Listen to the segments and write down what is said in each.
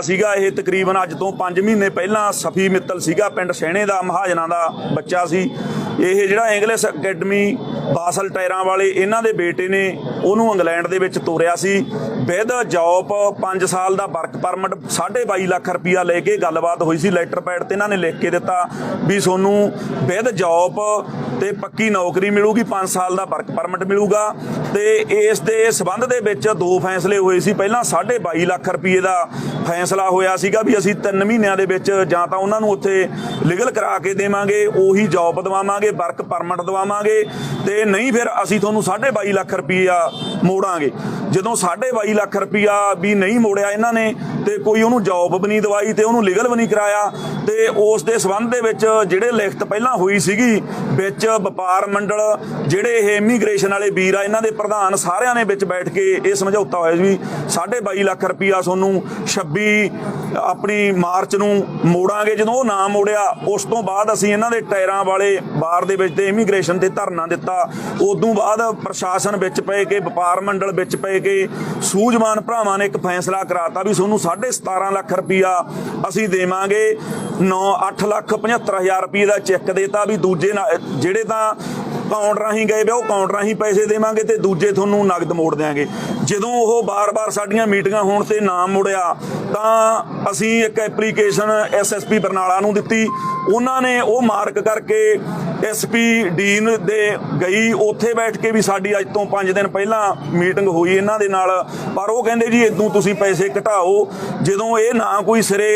ਹੋਇਆ ਸੀਗਾ ਇਹ ਤਕਰੀਬਨ ਅੱਜ ਤੋਂ 5 ਮਹੀਨੇ ਪਹਿਲਾਂ ਸਫੀ ਮਿੱਤਲ ਸੀਗਾ, ਪਿੰਡ ਸਹਿਣੇ ਦਾ, ਮਹਾਜਨਾਂ ਦਾ ਬੱਚਾ ਸੀ। ਇਹ ਜਿਹੜਾ ਇੰਗਲਿਸ਼ ਅਕੈਡਮੀ ਬਾਸਲ ਟਾਇਰਾਂ ਵਾਲੇ ਇਹਨਾਂ ਦੇ ਬੇਟੇ ਨੇ, ਉਹਨੂੰ ਇੰਗਲੈਂਡ ਦੇ ਵਿੱਚ ਤੋਰਿਆ ਸੀ। ਵਿਦ ਜੌਬ 5 ਸਾਲ ਦਾ ਵਰਕ ਪਰਮਿਟ 22.5 ਲੱਖ ਰੁਪਇਆ ਲੈ ਕੇ ਗੱਲਬਾਤ ਹੋਈ ਸੀ ਲੈਟਰ ਪੈਡ ਤੇ ਇਹਨਾਂ ਨੇ ਲਿਖ ਕੇ ਦਿੱਤਾ ਵੀ ਤੁਹਾਨੂੰ ਵਿਦ ਜੌਬ ਤੇ ਪੱਕੀ ਨੌਕਰੀ ਮਿਲੂਗੀ 5 ਸਾਲ ਦਾ ਵਰਕ ਪਰਮਿਟ ਮਿਲੂਗਾ। ਤੇ ਇਸ ਦੇ ਸਬੰਧ ਦੇ ਵਿੱਚ ਦੋ ਫੈਸਲੇ ਹੋਏ ਸੀ। ਪਹਿਲਾਂ 22.5 ਲੱਖ ਰੁਪਏ ਦਾ ਫੈਸਲਾ ਹੋਇਆ ਸੀਗਾ ਵੀ ਅਸੀਂ 3 ਮਹੀਨਿਆਂ ਦੇ ਵਿੱਚ ਜਾਂ ਤਾਂ ਉਹਨਾਂ ਨੂੰ ਉੱਥੇ ਲੀਗਲ ਕਰਾ ਕੇ ਦੇਵਾਂਗੇ, ਉਹੀ ਜੌਬ ਦਵਾਵਾਂਗੇ। ਵਰਕ ਪਰਮਿਟ ਦਵਾਵਾਂਗੇ ਤੇ ਨਹੀਂ ਫਿਰ ਅਸੀਂ ਤੁਹਾਨੂੰ 22.5 ਲੱਖ ਰੁਪਈਆ ਮੋੜਾਂਗੇ। ਜਦੋਂ 22.5 ਲੱਖ ਰੁਪਈਆ ਵੀ ਨਹੀਂ ਮੋੜਿਆ ਇਹਨਾਂ ਨੇ, ਤੇ ਕੋਈ ਉਹਨੂੰ ਜੌਬ ਵੀ ਨਹੀਂ ਦਵਾਈ ਤੇ ਉਹਨੂੰ ਲੀਗਲ ਵੀ ਨਹੀਂ ਕਰਾਇਆ, ਤੇ ਉਸ ਦੇ ਸਬੰਧ ਦੇ ਵਿੱਚ ਜਿਹੜੇ ਲਿਖਤ ਪਹਿਲਾਂ ਹੋਈ ਸੀਗੀ, ਵਿੱਚ ਵਪਾਰ ਮੰਡਲ, ਜਿਹੜੇ ਇਹ ਇਮੀਗ੍ਰੇਸ਼ਨ ਵਾਲੇ ਵੀਰ ਆ, ਇਹਨਾਂ ਦੇ ਪ੍ਰਧਾਨ ਸਾਰਿਆਂ ਨੇ ਵਿੱਚ ਬੈਠ ਕੇ ਇਹ ਸਮਝੌਤਾ ਹੋਇਆ ਵੀ 22.5 ਲੱਖ ਰੁਪਈਆ ਤੁਹਾਨੂੰ 26 ਆਪਣੀ ਮਾਰਚ ਨੂੰ ਮੋੜਾਂਗੇ। ਜਦੋਂ ਉਹ ਨਾ ਮੋੜਿਆ, ਉਸ ਤੋਂ ਬਾਅਦ ਅਸੀਂ ਇਹਨਾਂ ਦੇ ਟਾਇਰਾਂ ਵਾਲੇ ਬਾਰ ਦੇ ਵਿੱਚ ਤੇ ਇਮੀਗ੍ਰੇਸ਼ਨ ਤੇ ਧਰਨਾ ਦਿੱਤਾ। ਉਦੋਂ ਬਾਅਦ ਪ੍ਰਸ਼ਾਸਨ ਵਿੱਚ ਪਏ ਕੇ, ਵਪਾਰ ਮੰਡਲ ਵਿੱਚ ਪਏ ਕੇ, ਸੂਝਵਾਨ ਭਰਾਵਾਂ ਨੇ ਇੱਕ ਫੈਸਲਾ ਕਰਾਤਾ ਵੀ ਤੁਹਾਨੂੰ 17.5 ਲੱਖ ਰੁਪਈਆ ਅਸੀਂ ਦੇਵਾਂਗੇ। 9 8 ਲੱਖ 75 ਹਜ਼ਾਰ ਰੁਪਏ ਦਾ ਚੈੱਕ ਦੇਤਾ ਵੀ ਦੂਜੇ ਨਾ- ਜਿਹੜੇ ਤਾਂ ਅਕਾਊਂਟ ਰਾਹੀਂ ਗਏ ਵੇ, ਉਹ ਅਕਾਊਂਟ ਰਾਹੀਂ ਪੈਸੇ ਦੇਵਾਂਗੇ ਤੇ ਦੂਜੇ ਤੁਹਾਨੂੰ ਨਗਦ ਮੋੜ ਦਿਆਂਗੇ। ਜਦੋਂ ਉਹ ਬਾਰ-ਬਾਰ ਸਾਡੀਆਂ ਮੀਟਿੰਗਾਂ ਹੋਣ ਤੇ ਨਾ ਮੁੜਿਆ, ਤਾਂ ਅਸੀਂ ਇੱਕ ਐਪਲੀਕੇਸ਼ਨ ਐਸਐਸਪੀ ਬਰਨਾਲਾ ਨੂੰ ਦਿੱਤੀ। ਉਹਨਾਂ ਨੇ ਉਹ ਮਾਰਕ ਕਰਕੇ ਐਸਪੀ ਡੀਨ ਦੇ ਗਈ। ਉੱਥੇ ਬੈਠ ਕੇ ਵੀ ਸਾਡੀ ਅੱਜ ਤੋਂ 5 ਦਿਨ ਪਹਿਲਾਂ ਮੀਟਿੰਗ ਹੋਈ ਇਹਨਾਂ ਦੇ ਨਾਲ। ਪਰ ਉਹ ਕਹਿੰਦੇ ਜੀ ਇਦੋਂ ਤੁਸੀਂ ਪੈਸੇ ਘਟਾਓ। ਜਦੋਂ ਇਹ ਨਾ ਕੋਈ ਸਿਰੇ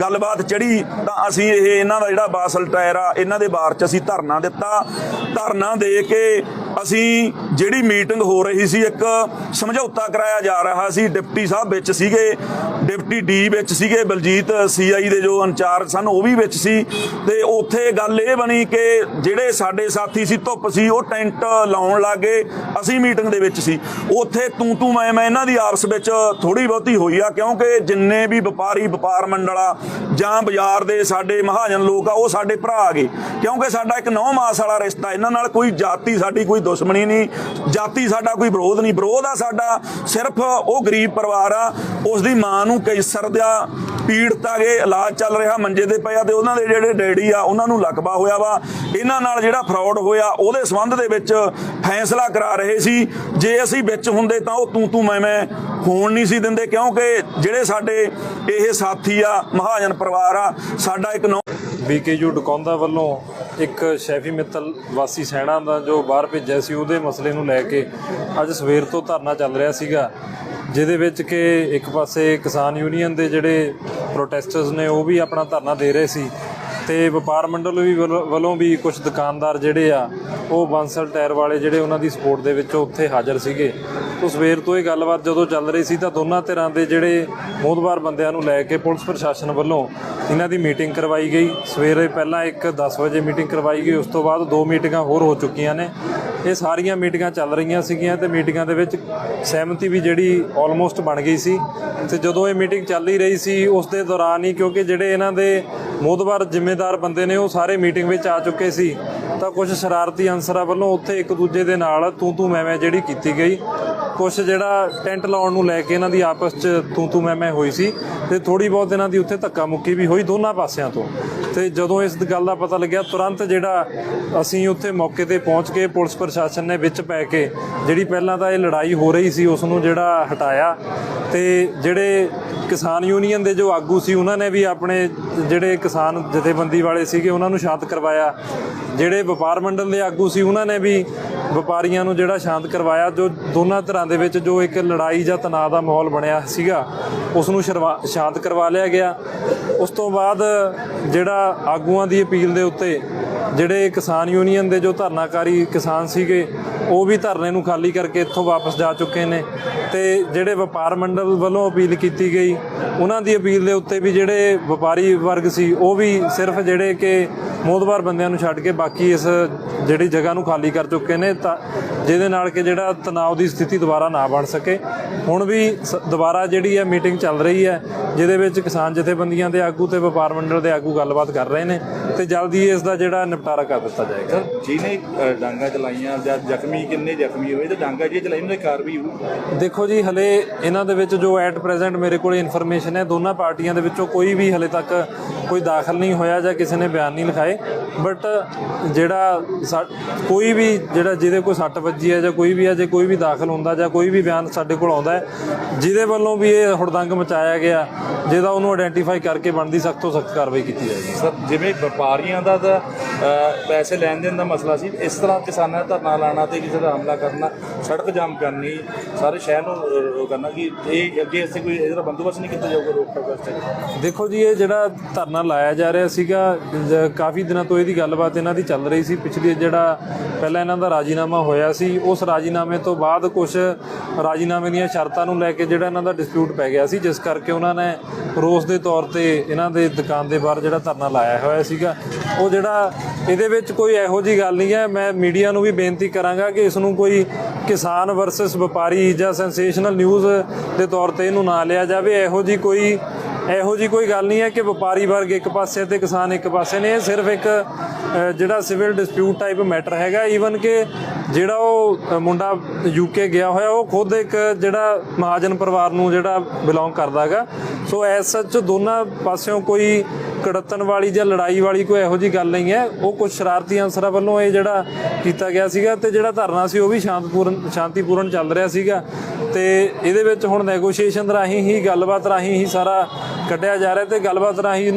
ਗੱਲਬਾਤ ਚੜੀ ਤਾਂ ਅਸੀਂ ਇਹ ਇਹਨਾਂ ਦਾ ਜਿਹੜਾ ਬਾਸਲ ਟਾਇਰ ਆ, ਇਹਨਾਂ ਦੇ ਬਾਰ ਚ ਅਸੀਂ ਧਰਨਾ ਦਿੱਤਾ। ਧਰਨਾ ਦੇ ਕੇ ਅਸੀਂ ਜਿਹੜੀ ਮੀਟਿੰਗ ਹੋ ਰਹੀ ਸੀ, ਇੱਕ ਸਮਝੌਤਾ ਕਰਾਇਆ ਜਾ ਰਿਹਾ ਸੀ, ਡਿਪਟੀ ਸਾਹਿਬ ਵਿੱਚ ਸੀਗੇ, ਡਿਪਟੀ ਡੀ ਵਿੱਚ ਸੀਗੇ, ਬਲਜੀਤ ਸੀਆਈ ਦੇ ਜੋ ਇੰਚਾਰਜ ਸਨ, ਉਹ ਵੀ ਵਿੱਚ ਸੀ। ਤੇ ਉੱਥੇ ਗੱਲ ਇਹ ਬਣੀ ਕਿ ਜਿਹੜੇ ਸਾਡੇ ਸਾਥੀ ਸੀ, ਧੁੱਪ ਸੀ, ਉਹ ਟੈਂਟ ਲਾਉਣ ਲੱਗੇ, ਅਸੀਂ ਮੀਟਿੰਗ ਦੇ ਵਿੱਚ ਸੀ। ਉੱਥੇ ਤੂੰ ਤੂੰ ਮੈਂ ਮੈਂ ਇਹਨਾਂ ਦੀ ਆਪਸ ਵਿੱਚ ਥੋੜੀ ਬਹੁਤੀ ਹੋਈ ਆ, ਕਿਉਂਕਿ ਜਿੰਨੇ ਵੀ ਵਪਾਰੀ, ਵਪਾਰ ਮੰਡਲ ਆ, ਜਾਂ ਬਾਜ਼ਾਰ ਦੇ ਸਾਡੇ ਮਹਾਜਨ ਲੋਕ ਆ, ਉਹ ਸਾਡੇ ਭਰਾ ਆ ਗਏ। ਕਿਉਂਕਿ ਸਾਡਾ ਇੱਕ ਨੌ ਮਾਸ ਵਾਲਾ ਰਿਸ਼ਤਾ, ਇਹਨਾਂ ਨਾਲ ਕੋਈ ਜਾਤੀ ਸਾਡੀ, ਕੋਈ ਦੁਸ਼ਮਣੀ ਨਹੀਂ। ਜਾਤੀ ਸਾਡਾ ਕੋਈ ਵਿਰੋਧ ਨਹੀਂ। ਵਿਰੋਧ ਆ ਸਾਡਾ। ਸਿਰਫ ਉਹ ਗਰੀਬ ਪਰਿਵਾਰ ਆ। ਉਸ ਦੀ ਮਾਂ ਨੂੰ ਕੈਂਸਰ ਦਾ ਪੀੜਤ ਆਗੇ ਇਲਾਜ ਚੱਲ ਰਿਹਾ ਮੰਜੇ ਤੇ ਪਿਆ ਤੇ ਉਹਨਾਂ ਦੇ ਜਿਹੜੇ ਡੈਡੀ ਆ, ਉਹਨਾਂ ਨੂੰ ਲਕਬਾ ਹੋਇਆ ਵਾ। ਇਹਨਾਂ ਨਾਲ ਜਿਹੜਾ ਫਰਾਡ ਹੋਇਆ, ਉਹਦੇ ਸੰਬੰਧ ਦੇ ਵਿੱਚ ਫੈਸਲਾ ਕਰਾ ਰਹੇ ਸੀ। ਜੇ ਅਸੀਂ ਵਿੱਚ ਹੁੰਦੇ ਤਾਂ ਉਹ ਤੂੰ ਤੂੰ ਮੈਂ ਮੈਂ ਹੋਣ ਨਹੀਂ ਸੀ ਦਿੰਦੇ। ਕਿਉਂਕਿ ਜਿਹੜੇ ਸਾਡੇ ਇਹ ਸਾਥੀ ਆ, ਮਹਾਜਨ ਪਰਿਵਾਰ ਆ, ਸਾਡਾ ਇੱਕ ਬੀਕੇਯੂ ਡਕੌਂਦਾ ਵੱਲੋਂ ਇੱਕ ਸ਼ੈਫੀ ਮਿੱਤਲ ਵਾਸੀ ਸੈਣਾ ਦਾ ਜੋ ਬਾਹਰ ਭੇਜਿਆ ਸੀ, ਉਹਦੇ ਮਸਲੇ ਨੂੰ ਲੈ ਕੇ ਅੱਜ ਸਵੇਰ ਤੋਂ ਧਰਨਾ ਚੱਲ ਰਿਹਾ ਸੀਗਾ, ਜਿਹਦੇ ਵਿੱਚ ਕਿ ਇੱਕ ਪਾਸੇ ਕਿਸਾਨ ਯੂਨੀਅਨ ਦੇ ਜਿਹੜੇ ਪ੍ਰੋਟੈਸਟਰਸ ਨੇ, ਉਹ ਵੀ ਆਪਣਾ ਧਰਨਾ ਦੇ ਰਹੇ ਸੀ। ਤੇ ਵਪਾਰ ਮੰਡਲ ਵੀ ਵੱਲੋਂ- ਵੱਲੋਂ ਵੀ ਕੁਝ ਦੁਕਾਨਦਾਰ ਜਿਹੜੇ ਆ, ਉਹ ਬਾਂਸਲ ਟਾਇਰ ਵਾਲੇ ਜਿਹੜੇ ਉਹਨਾਂ ਦੀ ਸਪੋਰਟ ਦੇ ਵਿੱਚ ਉੱਥੇ ਹਾਜ਼ਰ ਸੀਗੇ। ਤੋਂ ਸਵੇਰ ਤੋਂ ਇਹ ਗੱਲਬਾਤ ਜਦੋਂ ਚੱਲ ਰਹੀ ਸੀ ਤਾਂ ਦੋਨਾਂ ਧਿਰਾਂ ਦੇ ਜਿਹੜੇ ਮੋਹਦਵਾਰ ਬੰਦਿਆਂ ਨੂੰ ਲੈ ਕੇ ਪੁਲਿਸ ਪ੍ਰਸ਼ਾਸਨ ਵੱਲੋਂ ਇਹਨਾਂ ਦੀ ਮੀਟਿੰਗ ਕਰਵਾਈ ਗਈ। ਸਵੇਰੇ ਪਹਿਲਾਂ ਇੱਕ 10 ਵਜੇ ਮੀਟਿੰਗ ਕਰਵਾਈ ਗਈ, ਉਸ ਤੋਂ ਬਾਅਦ ਦੋ ਮੀਟਿੰਗਾਂ ਹੋਰ ਹੋ ਚੁੱਕੀਆਂ ਨੇ। ਇਹ ਸਾਰੀਆਂ ਮੀਟਿੰਗਾਂ ਚੱਲ ਰਹੀਆਂ ਸੀਗੀਆਂ ਤੇ ਮੀਟਿੰਗਾਂ ਦੇ ਵਿੱਚ ਸਹਿਮਤੀ ਵੀ ਜਿਹੜੀ ਆਲਮੋਸਟ ਬਣ ਗਈ ਸੀ। ਤੇ ਜਦੋਂ ਇਹ ਮੀਟਿੰਗ ਚੱਲ ਹੀ ਰਹੀ ਸੀ, ਉਸ ਦੇ ਦੌਰਾਨ ਹੀ ਕਿਉਂਕਿ ਜਿਹੜੇ ਇਹਨਾਂ ਦੇ ਮੋਹਦਵਾਰ ਜ਼ਿੰਮੇਦਾਰ ਬੰਦੇ ਨੇ, ਉਹ ਸਾਰੇ ਮੀਟਿੰਗ ਵਿੱਚ ਆ ਚੁੱਕੇ ਸੀ। ਤਾਂ ਕੁਝ ਸ਼ਰਾਰਤੀ ਅਨਸਰਾਂ ਵੱਲੋਂ ਉੱਥੇ ਇੱਕ ਦੂਜੇ ਦੇ ਨਾਲ ਤੂੰ ਤੂੰ ਮੈਂ ਮੈਂ ਜਿਹੜੀ ਕੀਤੀ ਗਈ। ਕੁਝ ਜਿਹੜਾ ਟੈਂਟ ਲਾਉਣ ਨੂੰ ਲੈ ਕੇ ਇਹਨਾਂ ਦੀ ਆਪਸ 'ਚ ਤੂੰ ਤੂੰ ਮੈਂ ਮੈਂ ਹੋਈ ਸੀ ਤੇ ਥੋੜੀ ਬਹੁਤ ਇਹਨਾਂ ਦੀ ਉੱਥੇ ਧੱਕਾ ਮੁੱਕੀ ਵੀ ਹੋਈ ਦੋਨਾਂ ਪਾਸਿਆਂ ਤੋਂ। ਤੇ ਜਦੋਂ ਇਸ ਗੱਲ ਦਾ ਪਤਾ ਲੱਗਿਆ, ਤੁਰੰਤ ਜਿਹੜਾ ਅਸੀਂ ਉੱਥੇ ਮੌਕੇ ਤੇ ਪਹੁੰਚ ਕੇ ਪੁਲਿਸ ਪ੍ਰਸ਼ਾਸਨ ਨੇ ਵਿੱਚ ਪੈ ਕੇ ਜਿਹੜੀ ਪਹਿਲਾਂ ਤਾਂ ਇਹ ਲੜਾਈ ਹੋ ਰਹੀ ਸੀ, ਉਸ ਨੂੰ ਜਿਹੜਾ ਹਟਾਇਆ ਤੇ ਜਿਹੜੇ ਕਿਸਾਨ ਯੂਨੀਅਨ ਦੇ ਜੋ ਆਗੂ ਸੀ, ਉਹਨਾਂ ਨੇ ਵੀ ਆਪਣੇ ਜਿਹੜੇ ਕਿਸਾਨ ਜਥੇਬੰਦੀ ਵਾਲੇ ਸੀਗੇ, ਉਹਨਾਂ ਨੂੰ ਸ਼ਾਂਤ ਕਰਵਾਇਆ। ਜਿਹੜੇ ਵਪਾਰ ਮੰਡਲ ਦੇ ਆਗੂ ਸੀ, ਉਹਨਾਂ ਨੇ ਵੀ ਵਪਾਰੀਆਂ ਨੂੰ ਜਿਹੜਾ ਸ਼ਾਂਤ ਕਰਵਾਇਆ, ਜੋ ਦੋਨਾਂ ਤਰ੍ਹਾਂ ਦੇ ਵਿੱਚ ਜੋ ਇੱਕ ਲੜਾਈ ਜਾਂ ਤਣਾਅ ਦਾ ਮਾਹੌਲ ਬਣਿਆ ਸੀਗਾ, ਉਸ ਨੂੰ ਸ਼ਰਵਾ- ਸ਼ਾਂਤ ਕਰਵਾ ਲਿਆ ਗਿਆ। ਉਸ ਤੋਂ ਬਾਅਦ ਜਿਹੜਾ ਆਗੂਆਂ ਦੀ ਅਪੀਲ ਦੇ ਉੱਤੇ ਜਿਹੜੇ ਕਿਸਾਨ ਯੂਨੀਅਨ ਦੇ ਜੋ ਧਰਨਾਕਾਰੀ ਕਿਸਾਨ ਸੀਗੇ, ਉਹ ਵੀ ਧਰਨੇ ਨੂੰ ਖਾਲੀ ਕਰਕੇ ਇੱਥੋਂ ਵਾਪਸ ਜਾ ਚੁੱਕੇ ਨੇ ਤੇ ਜਿਹੜੇ ਵਪਾਰ ਮੰਡਲ ਵੱਲੋਂ ਅਪੀਲ ਕੀਤੀ ਗਈ, ਉਹਨਾਂ ਦੀ ਅਪੀਲ ਦੇ ਉੱਤੇ ਵੀ ਜਿਹੜੇ ਵਪਾਰੀ ਵਰਗ ਸੀ, ਉਹ ਵੀ ਸਿਰਫ ਜਿਹੜੇ ਕਿ ਮੋਦਵਾਰ ਬੰਦਿਆਂ ਨੂੰ ਛੱਡ ਕੇ ਬਾਕੀ ਇਸ ਜਿਹੜੀ ਜਗ੍ਹਾ ਨੂੰ ਖਾਲੀ ਕਰ ਚੁੱਕੇ ਨੇ ਤਾਂ ਜਿਹਦੇ ਨਾਲ ਕਿ ਜਿਹੜਾ ਤਣਾਅ ਦੀ ਸਥਿਤੀ ਦੁਬਾਰਾ ਨਾ ਬਣ ਸਕੇ। ਹੁਣ ਵੀ ਦੁਬਾਰਾ ਜਿਹੜੀ ਹੈ ਮੀਟਿੰਗ ਚੱਲ ਰਹੀ ਹੈ ਜਿਹਦੇ ਵਿੱਚ ਕਿਸਾਨ ਜਥੇਬੰਦੀਆਂ ਦੇ ਆਗੂ ਤੇ ਵਪਾਰ ਮੰਡਲ ਦੇ ਆਗੂ ਗੱਲਬਾਤ ਕਰ ਰਹੇ ਨੇ ਤੇ ਜਲਦੀ ਇਸ ਦਾ ਜਿਹੜਾ ਨਿਪਟਾਰਾ ਕਰ ਦਿੱਤਾ ਜਾਏਗਾ। ਜਿਹਨੇ ਡਾਂਗਾ ਚਲਾਈਆਂ ਜਾਂ ਜ਼ਖਮੀ ਕਿੰਨੇ ਜ਼ਖਮੀ ਹੋਏ ਤੇ ਡਾਂਗਾ ਜੀ ਚਲਾਈ ਉਹਨਾਂ ਦੀ ਕਾਰਵਾਈ ਹੋਊ। ਦੇਖੋ ਜੀ ਹਲੇ ਇਹਨਾਂ ਦੇ ਵਿੱਚ ਜੋ ਐਟ ਪ੍ਰੈਜ਼ੈਂਟ ਮੇਰੇ ਕੋਲ ਇਨਫੋਰਮੇਸ਼ਨ ਹੈ ਦੋਨਾਂ ਪਾਰਟੀਆਂ ਦੇ ਵਿੱਚੋਂ ਕੋਈ ਵੀ ਹਲੇ ਤੱਕ ਕੋਈ ਦਾਖਲ ਨਹੀਂ ਹੋਇਆ ਜਾਂ ਕਿਸੇ ਨੇ ਬਿਆਨ ਨਹੀਂ ਲਿਖਾਏ ਬਟ ਜਿਹੜਾ ਸਾ- ਕੋਈ ਵੀ ਜਿਹੜਾ ਜਿਹਦੇ ਕੋਈ ਸੱਟ ਵੱਜੀ ਹੈ ਜਾਂ ਕੋਈ ਵੀ ਹੈ, ਜੇ ਕੋਈ ਵੀ ਦਾਖਲ ਹੁੰਦਾ ਜਾਂ ਕੋਈ ਵੀ ਬਿਆਨ ਸਾਡੇ ਕੋਲ ਆਉਂਦਾ ਹੈ, ਜਿਹਦੇ ਵੱਲੋਂ ਵੀ ਇਹ ਹੁੜਦੰਗ ਮਚਾਇਆ ਗਿਆ, ਜਿਹਦਾ ਉਹਨੂੰ ਆਇਡੈਂਟੀਫਾਈ ਕਰਕੇ ਬਣਦੀ ਸਖਤ ਤੋਂ ਸਖਤ ਕਾਰਵਾਈ ਕੀਤੀ ਜਾਏਗੀ। ਸਰ, ਜਿਵੇਂ ਵਪਾਰੀਆਂ ਦਾ ਤਾਂ ਪੈਸੇ ਲੈਣ ਦੇਣ ਦਾ ਮਸਲਾ ਸੀ। ਇਸ ਤਰ੍ਹਾਂ ਕਿਸਾਨਾਂ ਦਾ ਧਰਨਾ ਲਾਣਾ ਤੇ ਕਿਸੇ ਦਾ ਹਮਲਾ ਕਰਨਾ, ਸੜਕ ਜਾਮ ਕਰਨੀ, ਸਾਰੇ ਸ਼ਹਿਰ ਨੂੰ ਉਹ ਕਰਨਾ, ਕਿ ਇਹ ਅੱਗੇ ਇਸੇ ਕੋਈ ਇਹਦਾ ਬੰਦੋਬਸਤ ਨਹੀਂ ਕੀਤਾ ਜਾਊਗਾ ਰੋਕ ਟੋਕ ਵਾਸਤੇ। ਦੇਖੋ ਜੀ, ਇਹ ਜਿਹੜਾ ਧਰਨਾ ਲਾਇਆ ਜਾ ਰਿਹਾ ਸੀਗਾ ਕਾਫੀ ਦਿਨਾਂ ਤੋਂ ਇਹਦੀ ਗੱਲਬਾਤ ਇਹਨਾਂ ਦੀ ਚੱਲ ਰਹੀ ਸੀ। ਪਿਛਲੀ ਜਿਹੜਾ ਪਹਿਲਾਂ ਇਹਨਾਂ ਦਾ ਰਾਜੀਨਾਮਾ ਹੋਇਆ ਸੀ, ਉਸ ਰਾਜੀਨਾਮੇ ਤੋਂ ਬਾਅਦ ਕੁਝ ਰਾਜੀਨਾਮੇ ਦੀਆਂ ਸ਼ਰਤਾਂ ਨੂੰ ਲੈ ਕੇ ਜਿਹੜਾ ਇਹਨਾਂ ਦਾ ਡਿਸਪਿਊਟ ਪੈ ਗਿਆ ਸੀ, ਜਿਸ ਕਰਕੇ ਉਹਨਾਂ ਨੇ ਰੋਸ ਦੇ ਤੌਰ ਤੇ ਇਹਨਾਂ ਦੇ ਦੁਕਾਨ ਦੇ ਬਾਹਰ ਜਿਹੜਾ ਧਰਨਾ ਲਾਇਆ ਹੋਇਆ ਸੀਗਾ। ਉਹ ਜਿਹੜਾ ਇਹਦੇ ਵਿੱਚ ਕੋਈ ਇਹੋ ਜੀ ਗੱਲ ਨਹੀਂ ਹੈ। ਮੈਂ ਮੀਡੀਆ ਨੂੰ ਵੀ ਬੇਨਤੀ ਕਰਾਂਗਾ ਕਿ ਇਸ ਨੂੰ ਕੋਈ ਕਿਸਾਨ ਵਰਸਸ ਵਪਾਰੀ ਜਾਂ ਸੈਂਸੇਸ਼ਨਲ ਨਿਊਜ਼ ਦੇ ਤੌਰ ਤੇ ਇਹਨੂੰ ਨਾ ਲਿਆ ਜਾਵੇ। ਇਹੋ ਜੀ ਕੋਈ, ਇਹੋ ਜੀ ਕੋਈ ਗੱਲ ਨਹੀਂ ਹੈ ਕਿ ਵਪਾਰੀ ਵਰਗ ਇੱਕ ਪਾਸੇ ਤੇ ਕਿਸਾਨ ਇੱਕ ਪਾਸੇ ਨੇ। ਇਹ ਸਿਰਫ ਇੱਕ ਜਿਹੜਾ ਸਿਵਲ ਡਿਸਪਿਊਟ ਟਾਈਪ ਮੈਟਰ ਹੈਗਾ। ਈਵਨ ਕਿ ਜਿਹੜਾ ਉਹ ਮੁੰਡਾ ਯੂਕੇ ਗਿਆ ਹੋਇਆ, ਉਹ ਖੁਦ ਇੱਕ ਜਿਹੜਾ ਮਹਾਜਨ ਪਰਿਵਾਰ ਨੂੰ ਜਿਹੜਾ ਬਿਲੋਂਗ ਕਰਦਾ ਹੈਗਾ। ਸੋ ਐਸ ਸੱਚ ਦੋਨਾਂ ਪਾਸਿਓਂ ਕੋਈ ਕੜਤਨ ਵਾਲੀ ਜਾਂ ਲੜਾਈ ਵਾਲੀ ਕੋਈ ਇਹੋ ਜੀ ਗੱਲ ਨਹੀਂ ਹੈ। ਉਹ ਕੁਝ ਸ਼ਰਾਰਤੀ ਅਨਸਰਾਂ ਵੱਲੋਂ ਇਹ ਜਿਹੜਾ ਕੀਤਾ ਗਿਆ ਸੀਗਾ ਤੇ ਜਿਹੜਾ ਧਰਨਾ ਸੀ ਉਹ ਵੀ ਸ਼ਾਂਤਪੂਰਨ ਸ਼ਾਂਤੀਪੂਰਨ ਚੱਲ ਰਿਹਾ ਸੀਗਾ। ਤੇ ਇਹਦੇ ਵਿੱਚ ਹੁਣ ਨੈਗੋਸ਼ੀਏਸ਼ਨ ਰਾਹੀਂ ਹੀ ਗੱਲਬਾਤ ਰਾਹੀਂ ਹੀ ਸਾਰਾ ਕੱਢਿਆ ਜਾ ਰਿਹਾ ਤੇ ਗੱਲਬਾਤ ਰਾਹੀਂ ਇਹਨੂੰ